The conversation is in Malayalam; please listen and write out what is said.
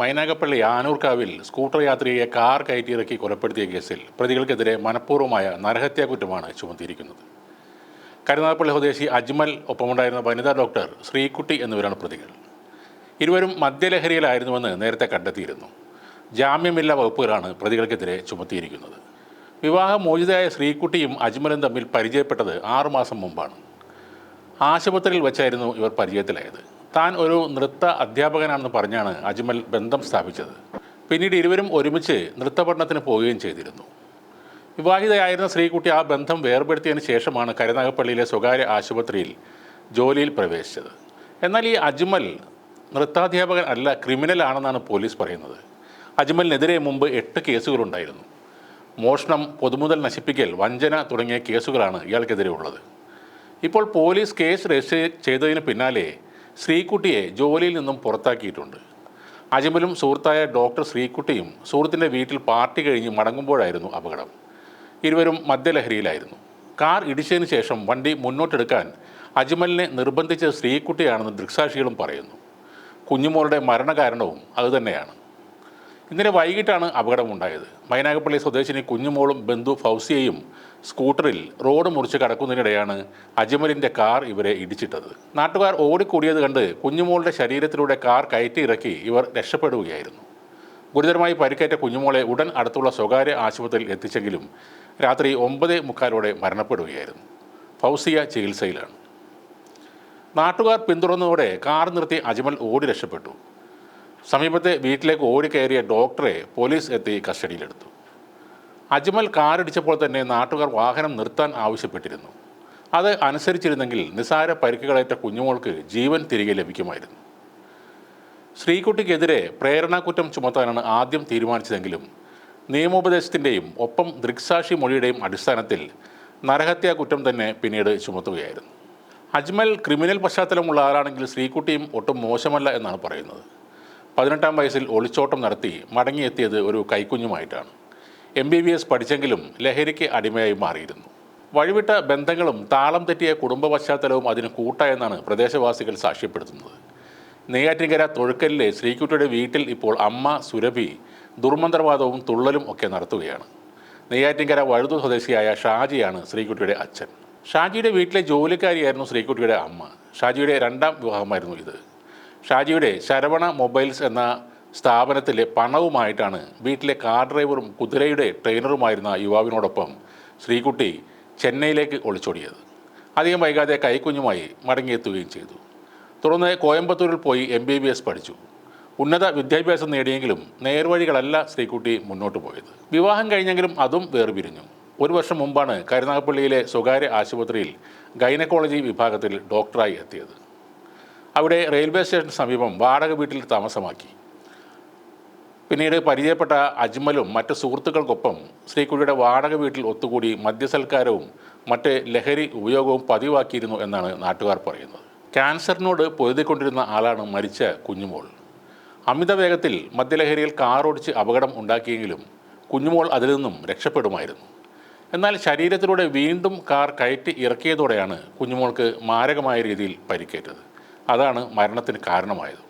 മൈനാഗപ്പള്ളി ആനൂർക്കാവിൽ സ്കൂട്ടർ യാത്രികയെ കാർ കയറ്റിയിറക്കി കൊലപ്പെടുത്തിയ കേസിൽ പ്രതികൾക്കെതിരെ മനഃപൂർവമായ നരഹത്യാ കുറ്റമാണ് ചുമത്തിയിരിക്കുന്നത്. കരുനാഗപ്പള്ളി സ്വദേശി അജ്മൽ ഒപ്പമുണ്ടായിരുന്ന വനിതാ ഡോക്ടർ ശ്രീകുട്ടി എന്നിവരാണ് പ്രതികൾ. ഇരുവരും മദ്യലഹരിയിലായിരുന്നുവെന്ന് നേരത്തെ കണ്ടെത്തിയിരുന്നു. ജാമ്യമില്ലാ വകുപ്പുകളാണ് പ്രതികൾക്കെതിരെ ചുമത്തിയിരിക്കുന്നത്. വിവാഹമോചിതയായ ശ്രീകുട്ടിയും അജ്മലും തമ്മിൽ പരിചയപ്പെട്ടത് ആറുമാസം മുമ്പാണ്. ആശുപത്രിയിൽ വെച്ചായിരുന്നു ഇവർ പരിചയത്തിലായത്. താൻ ഒരു നൃത്ത അധ്യാപകനാണെന്ന് പറഞ്ഞാണ് അജ്മൽ ബന്ധം സ്ഥാപിച്ചത്. പിന്നീട് ഇരുവരും ഒരുമിച്ച് നൃത്ത പഠനത്തിന് പോവുകയും ചെയ്തിരുന്നു. വിവാഹിതയായിരുന്ന ശ്രീകുട്ടി ആ ബന്ധം വേർപെടുത്തിയതിന് ശേഷമാണ് കരുനാഗപ്പള്ളിയിലെ സ്വകാര്യ ആശുപത്രിയിൽ ജോലിയിൽ പ്രവേശിച്ചത്. എന്നാൽ ഈ അജ്മൽ നൃത്താധ്യാപകൻ അല്ല ക്രിമിനൽ ആണെന്നാണ് പോലീസ് പറയുന്നത്. അജ്മലിനെതിരെ മുമ്പ് എട്ട് കേസുകളുണ്ടായിരുന്നു. മോഷണം പൊതുമുതൽ നശിപ്പിക്കൽ വഞ്ചന തുടങ്ങിയ കേസുകളാണ് ഇയാൾക്കെതിരെ ഉള്ളത്. ഇപ്പോൾ പോലീസ് കേസ് രജിസ്റ്റർ ചെയ്തതിന് പിന്നാലെ ശ്രീകുട്ടിയെ ജോലിയിൽ നിന്നും പുറത്താക്കിയിട്ടുണ്ട്. അജ്മലും സുഹൃത്തായ ഡോക്ടർ ശ്രീകുട്ടിയും സുഹൃത്തിന്റെ വീട്ടിൽ പാർട്ടി കഴിഞ്ഞ് മടങ്ങുമ്പോഴായിരുന്നു അപകടം. ഇരുവരും മദ്യലഹരിയിലായിരുന്നു. കാർ ഇടിച്ചതിന് ശേഷം വണ്ടി മുന്നോട്ടെടുക്കാൻ അജ്മലിനെ നിർബന്ധിച്ച ശ്രീകുട്ടിയാണെന്ന് ദൃക്സാക്ഷികളും പറയുന്നു. കുഞ്ഞുമോളുടെ മരണകാരണവും അതുതന്നെയാണ്. ഇന്നലെ വൈകിട്ടാണ് അപകടമുണ്ടായത്. മൈനാഗപ്പള്ളി സ്വദേശിനി കുഞ്ഞുമോളും ബന്ധു ഫൗസിയയും സ്കൂട്ടറിൽ റോഡ് മുറിച്ച് കടക്കുന്നതിനിടെയാണ് അജ്മലിന്റെ കാർ ഇവരെ ഇടിച്ചിട്ടത്. നാട്ടുകാർ ഓടിക്കൂടിയത് കണ്ട് കുഞ്ഞുമോളുടെ ശരീരത്തിലൂടെ കാർ കയറ്റി ഇറക്കി ഇവർ രക്ഷപ്പെടുകയായിരുന്നു. ഗുരുതരമായി പരിക്കേറ്റ കുഞ്ഞുമോളെ ഉടൻ അടുത്തുള്ള സ്വകാര്യ ആശുപത്രിയിൽ എത്തിച്ചെങ്കിലും രാത്രി ഒമ്പത് മുക്കാലോടെ മരണപ്പെടുകയായിരുന്നു. ഫൗസിയ ചികിത്സയിലാണ്. നാട്ടുകാർ പിന്തുടർന്നതോടെ കാർ നിർത്തി അജ്മൽ ഓടി രക്ഷപ്പെട്ടു. സമീപത്തെ വീട്ടിലേക്ക് ഓടിക്കയറിയ ഡോക്ടറെ പോലീസ് എത്തി കസ്റ്റഡിയിലെടുത്തു. അജ്മൽ കാറിടിച്ചപ്പോൾ തന്നെ നാട്ടുകാർ വാഹനം നിർത്താൻ ആവശ്യപ്പെട്ടിരുന്നു. അത് അനുസരിച്ചിരുന്നെങ്കിൽ നിസാര പരിക്കുകളേറ്റ കുഞ്ഞുമോൾക്ക് ജീവൻ തിരികെ ലഭിക്കുമായിരുന്നു. ശ്രീകുട്ടിക്കെതിരെ പ്രേരണാകുറ്റം ചുമത്താനാണ് ആദ്യം തീരുമാനിച്ചതെങ്കിലും നിയമോപദേശത്തിന്റെയും ഒപ്പം ദൃക്സാക്ഷി മൊഴിയുടെയും അടിസ്ഥാനത്തിൽ നരഹത്യാ കുറ്റം തന്നെ പിന്നീട് ചുമത്തുകയായിരുന്നു. അജ്മൽ ക്രിമിനൽ പശ്ചാത്തലമുള്ള ആളാണെങ്കിൽ ശ്രീകുട്ടിയും ഒട്ടും മോശമല്ല എന്നാണ് പറയുന്നത്. പതിനെട്ടാം വയസ്സിൽ ഒളിച്ചോട്ടം നടത്തി മടങ്ങിയെത്തിയത് ഒരു കൈക്കുഞ്ഞുമായിട്ടാണ്. എം ബി ബി എസ് പഠിച്ചെങ്കിലും ലഹരിക്ക് അടിമയായി മാറിയിരുന്നു. വഴിവിട്ട ബന്ധങ്ങളും താളം തെറ്റിയ കുടുംബ പശ്ചാത്തലവും അതിന് കൂട്ടായെന്നാണ് പ്രദേശവാസികൾ സാക്ഷ്യപ്പെടുത്തുന്നത്. നെയ്യാറ്റിൻകര തൊഴുക്കലിലെ ശ്രീകുട്ടിയുടെ വീട്ടിൽ ഇപ്പോൾ അമ്മ സുരഭി ദുർമന്ത്രവാദവും തുള്ളലും ഒക്കെ നടത്തുകയാണ്. നെയ്യാറ്റിൻകര വഴുതു സ്വദേശിയായ ഷാജിയാണ് ശ്രീകുട്ടിയുടെ അച്ഛൻ. ഷാജിയുടെ വീട്ടിലെ ജോലിക്കാരിയായിരുന്നു ശ്രീകുട്ടിയുടെ അമ്മ. ഷാജിയുടെ രണ്ടാം വിവാഹമായിരുന്നു ഇത്. ഷാജിയുടെ ശരവണ മൊബൈൽസ് എന്ന സ്ഥാപനത്തിലെ പണവുമായിട്ടാണ് വീട്ടിലെ കാർ ഡ്രൈവറും കുതിരയുടെ ട്രെയിനറുമായിരുന്ന യുവാവിനോടൊപ്പം ശ്രീകുട്ടി ചെന്നൈയിലേക്ക് ഒളിച്ചോടിയത്. അധികം വൈകാതെ കൈക്കുഞ്ഞുമായി മടങ്ങിയെത്തുകയും ചെയ്തു. തുടർന്ന് കോയമ്പത്തൂരിൽ പോയി എം ബി ബി എസ് പഠിച്ചു. ഉന്നത വിദ്യാഭ്യാസം നേടിയെങ്കിലും നേർവഴികളല്ല ശ്രീകുട്ടി മുന്നോട്ട് പോയത്. വിവാഹം കഴിഞ്ഞെങ്കിലും അതും വേർപിരിഞ്ഞു. ഒരു വർഷം മുമ്പാണ് കരുനാഗപ്പള്ളിയിലെ സ്വകാര്യ ആശുപത്രിയിൽ ഗൈനക്കോളജി വിഭാഗത്തിൽ ഡോക്ടറായി എത്തിയത്. അവിടെ റെയിൽവേ സ്റ്റേഷന് സമീപം വാടക വീട്ടിൽ താമസമാക്കി. പിന്നീട് പരിചയപ്പെട്ട അജ്മലും മറ്റ് സുഹൃത്തുക്കൾക്കൊപ്പം ശ്രീകുട്ടിയുടെ വാടക വീട്ടിൽ ഒത്തുകൂടി മദ്യസൽക്കാരവും മറ്റ് ലഹരി ഉപയോഗവും പതിവാക്കിയിരുന്നു എന്നാണ് നാട്ടുകാർ പറയുന്നത്. ക്യാൻസറിനോട് പൊരുതിക്കൊണ്ടിരുന്ന ആളാണ് മരിച്ച കുഞ്ഞുമോൾ. അമിത വേഗത്തിൽ മദ്യലഹരിയിൽ കാറോടിച്ച് അപകടം ഉണ്ടാക്കിയെങ്കിലും കുഞ്ഞുമോൾ അതിൽ നിന്നും രക്ഷപ്പെടുമായിരുന്നു. എന്നാൽ ശരീരത്തിലൂടെ വീണ്ടും കാർ കയറ്റി ഇറക്കിയതോടെയാണ് കുഞ്ഞുമോൾക്ക് മാരകമായ രീതിയിൽ പരിക്കേറ്റത്. അതാണ് മരണത്തിന് കാരണമായത്.